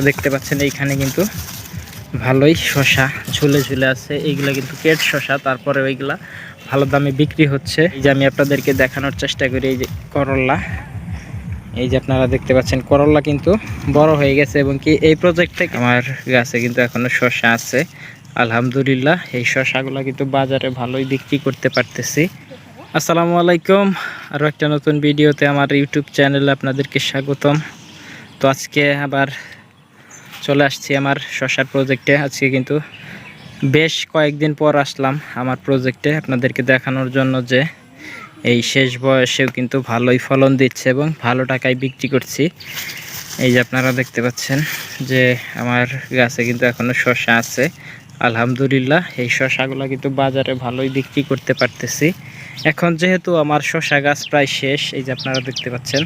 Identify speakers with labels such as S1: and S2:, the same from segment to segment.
S1: আপনারা দেখতে পাচ্ছেন এইখানে কিন্তু ভালোই শশা ঝুলে ঝুলে আছে। এইগুলা কিন্তু কেট শশা তারপরে ওইগুলা ভালো দামে বিক্রি হচ্ছে। এই যে আমি আপনাদেরকে দেখানোর চেষ্টা করি, এই যে করল্লা এই যে আপনারা দেখতে পাচ্ছেন করল্লা কিন্তু বড় হয়ে গেছে এবং কি এই প্রজেক্ট থেকে আমার গাছে কিন্তু এখনও শশা আছে। আলহামদুলিল্লাহ, এই শশাগুলো কিন্তু বাজারে ভালোই বিক্রি করতে পারতেছি। আসসালামু আলাইকুম আরও একটা নতুন ভিডিওতে আমার ইউটিউব চ্যানেলে আপনাদেরকে স্বাগতম। তো আজকে আবার চলে আসছি আমার শশার প্রজেক্টে আজকে কিন্তু বেশ কয়েকদিন পর আসলাম আমার প্রজেক্টে আপনাদেরকে দেখানোর জন্য যে এই শেষ বয়সেও কিন্তু ভালোই ফলন দিচ্ছে এবং ভালো টাকায় বিক্রি করছি। এই যে আপনারা দেখতে পাচ্ছেন যে আমার গাছে কিন্তু এখনও শশা আছে। আলহামদুলিল্লাহ, এই শশাগুলো কিন্তু বাজারে ভালোই বিক্রি করতে পারতেছি। এখন যেহেতু আমার শশা গাছ প্রায় শেষ, এই যে আপনারা দেখতে পাচ্ছেন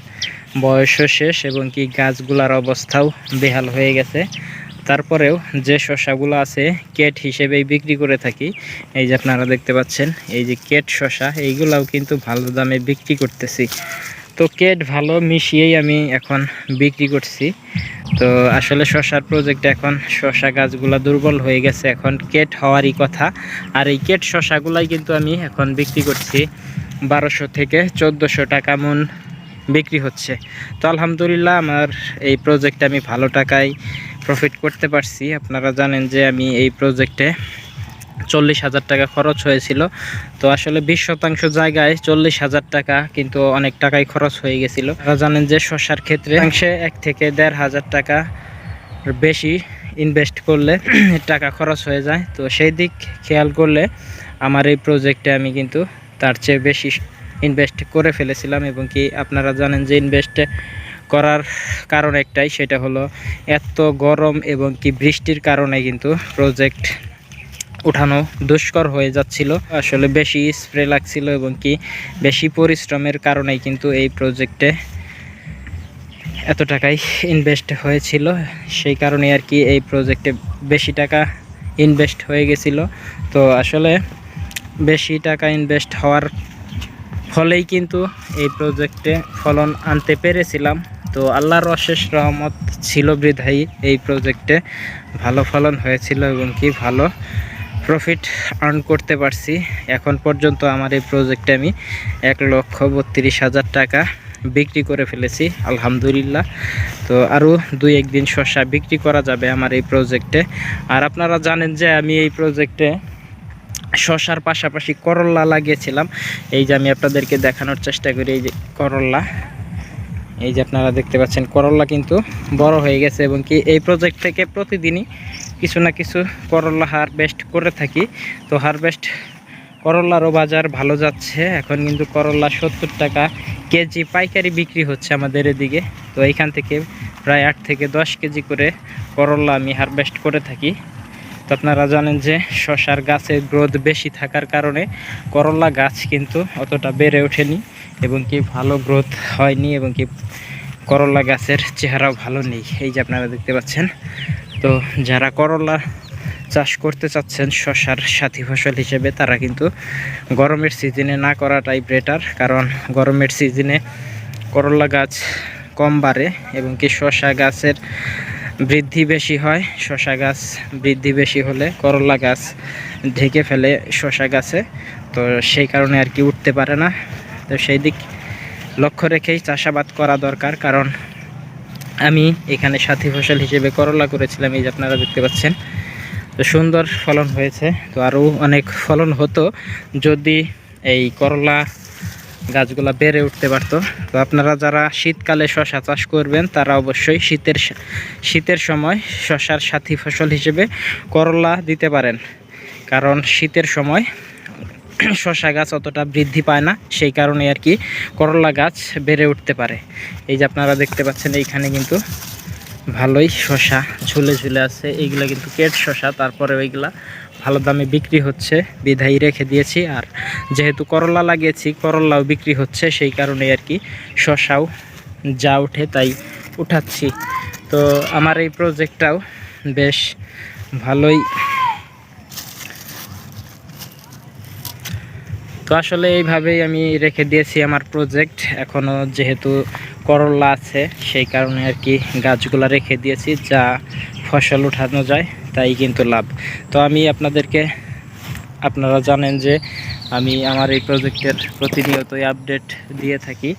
S1: বয়সও শেষ এবং কি গাছগুলার অবস্থাও বেহাল হয়ে গেছে। তারপরেও যে শশাগুলো আছে, কেট হিসেবেই বিক্রি করে থাকি। এই যে আপনারা দেখতে পাচ্ছেন, এই যে কেট শশা, এইগুলাও কিন্তু ভালো দামে বিক্রি করতেছি। তো কেট ভালো মিশিয়েই আমি এখন বিক্রি করছি। তো আসলে শশার প্রজেক্ট এখন শশা গাছগুলা দুর্বল হয়ে গেছে। এখন কেট হওয়ারই কথা। আর এই কেট শশাগুলাই কিন্তু আমি এখন বিক্রি করছি বারোশো থেকে চোদ্দোশো টাকা মন বিক্রি হচ্ছে। তো আলহামদুলিল্লাহ আমার এই প্রজেক্টে আমি ভালো টাকায় প্রফিট করতে পারছি। আপনারা জানেন যে আমি এই প্রজেক্টে চল্লিশ হাজার টাকা খরচ হয়েছিল। তো আসলে বিশ শতাংশ জায়গায় চল্লিশ হাজার টাকা কিন্তু অনেক টাকাই খরচ হয়ে গেছিল। আপনারা জানেন যে শশার ক্ষেত্রে অংশে এক থেকে দেড় হাজার টাকা বেশি ইনভেস্ট করলে টাকা খরচ হয়ে যায়। তো সেই দিক খেয়াল করলে আমার এই প্রজেক্টে আমি কিন্তু তার চেয়ে বেশি ইনভেস্ট করে ফেলেছিলাম এবং কি আপনারা জানেন যে ইনভেস্ট করার কারণ একটাই, সেটা হলো এত গরম এবং কি বৃষ্টির কারণে কিন্তু প্রজেক্ট উঠানো দুষ্কর হয়ে যাচ্ছিল। আসলে বেশি স্প্রে লাগছিল এবং কি বেশি পরিশ্রমের কারণেই কিন্তু এই প্রজেক্টে এত টাকাই ইনভেস্ট হয়েছিল। সেই কারণে আর কি এই প্রজেক্টে বেশি টাকা ইনভেস্ট হয়ে গেছিল। তো আসলে বেশি টাকা ইনভেস্ট হওয়ার ফলেই কিন্তু এই প্রজেক্টে ফলন আনতে পেরেছিলাম। তো আল্লাহর অশেষ রহমত ছিল বৃধাই এই প্রজেক্টে ভালো ফলন হয়েছিল এবং কি ভালো প্রফিট আর্ন করতে পারছি। এখন পর্যন্ত আমার এই প্রজেক্টে আমি এক লক্ষ বত্রিশ হাজার টাকা বিক্রি করে ফেলেছি, আলহামদুলিল্লাহ। তো আরও দুই একদিন শসা বিক্রি করা যাবে আমার এই প্রজেক্টে আর আপনারা জানেন যে আমি এই প্রজেক্টে শশার পাশাপাশি করল্লা লাগিয়েছিলাম। এই যে আমি আপনাদেরকে দেখানোর চেষ্টা করি, এই যে করল্লা এই যে আপনারা দেখতে পাচ্ছেন করল্লা কিন্তু বড় হয়ে গেছে এবং কি এই প্রজেক্ট থেকে প্রতিদিনই কিছু না কিছু করল্লা হারভেস্ট করে থাকি। তো হারভেস্ট করল্লারও বাজার ভালো যাচ্ছে। এখন কিন্তু করল্লা সত্তর টাকা কেজি পাইকারি বিক্রি হচ্ছে আমাদের এদিকে। তো এইখান থেকে প্রায় আট থেকে দশ কেজি করে করল্লা আমি হারভেস্ট করে থাকি। তো আপনারা জানেন যে শশার গাছের গ্রোথ বেশি থাকার কারণে করল্লা গাছ কিন্তু অতটা বেড়ে ওঠেনি এবং কি ভালো গ্রোথ হয়নি এবং কি করল্লা গাছের চেহারাও ভালো নেই। এই যে আপনারা দেখতে পাচ্ছেন। তো যারা করল্লা চাষ করতে চাচ্ছেন শশার সাথী ফসল হিসেবে, তারা কিন্তু গরমের সিজনে না করাটাই বেটার কারণ গরমের সিজনে করল্লা গাছ কম বাড়ে এবং কি শশা গাছের বৃদ্ধি বেশি হয় শশা গাছ বৃদ্ধি বেশি হলে করলা গাছ ঢেকে ফেলে শশা গাছে। তো সেই কারণে আর কি উঠতে পারে না। তো সেই দিক লক্ষ্য রেখেই চাষাবাদ করা দরকার। কারণ আমি এখানে সাথী ফসল হিসেবে করলা করেছিলাম, এই যে আপনারা দেখতে পাচ্ছেন। তো সুন্দর ফলন হয়েছে। তো আরও অনেক ফলন হতো। যদি এই করলা গাছগুলা বেড়ে উঠতে পারতো। তো আপনারা যারা শীতকালে শশা চাষ করবেন, তারা অবশ্যই শীতের শীতের সময় শশার সাথী ফসল হিসেবে করলা দিতে পারেন। কারণ শীতের সময় শশা গাছ অতটা বৃদ্ধি পায় না, সেই কারণে আর কি করলা গাছ বেড়ে উঠতে পারে। এই যে আপনারা দেখতে পাচ্ছেন, এইখানে কিন্তু ভালোই শশা ঝুলে ঝুলে আছে। এইগুলা কিন্তু কেট শশা, তারপরে ওইগুলা ভালো দামে বিক্রি হচ্ছে বিধাই রেখে দিয়েছি। আর যেহেতু করলা লাগিয়েছি, করলাও বিক্রি হচ্ছে, সেই কারণে আর কি শশাও যা উঠে তাই উঠাচ্ছি। তো আমার এই প্রজেক্টটাও বেশ ভালোই। তো আসলে এইভাবেই আমি রেখে দিয়েছি আমার প্রজেক্ট এখনও যেহেতু করলা আছে, সেই কারণে আর কি গাছগুলা রেখে দিয়েছি, যা ফসল উঠানো যায়। তাই কিন্তু লাভ। তো আমি আপনাদেরকে, আপনারা জানেন যে আমি আমার এই প্রজেক্টের প্রতিনিয়তই আপডেট দিয়ে থাকি।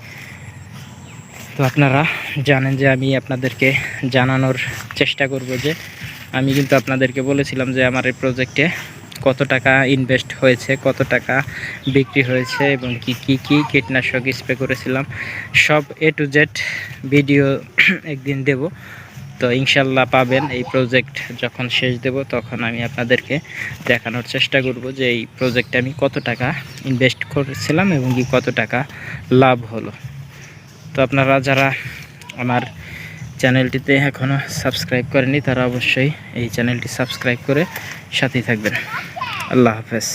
S1: তো আপনারা জানেন যে আমি আপনাদেরকে জানানোর চেষ্টা করব যে আমি কিন্তু আপনাদেরকে বলেছিলাম যে আমার এই প্রজেক্টে কত টাকা ইনভেস্ট হয়েছে, কত টাকা বিক্রি হয়েছে এবং কি কি কি কীটনাশক স্প্রে করেছিলাম। সব এ টু জেড ভিডিও একদিন দেব। তো ইনশাল্লাহ পাবেন এই প্রজেক্ট যখন শেষ দেব, তখন আমি আপনাদেরকে দেখানোর চেষ্টা করব যে এই প্রজেক্টে আমি কত টাকা ইনভেস্ট করেছিলাম এবং কি কত টাকা লাভ হলো। তো আপনারা যারা আমার চ্যানেলটিতে এখনও সাবস্ক্রাইব করেনি তারা অবশ্যই এই চ্যানেলটি সাবস্ক্রাইব করে সাথেই থাকবেন। আল্লাহ হাফেজ।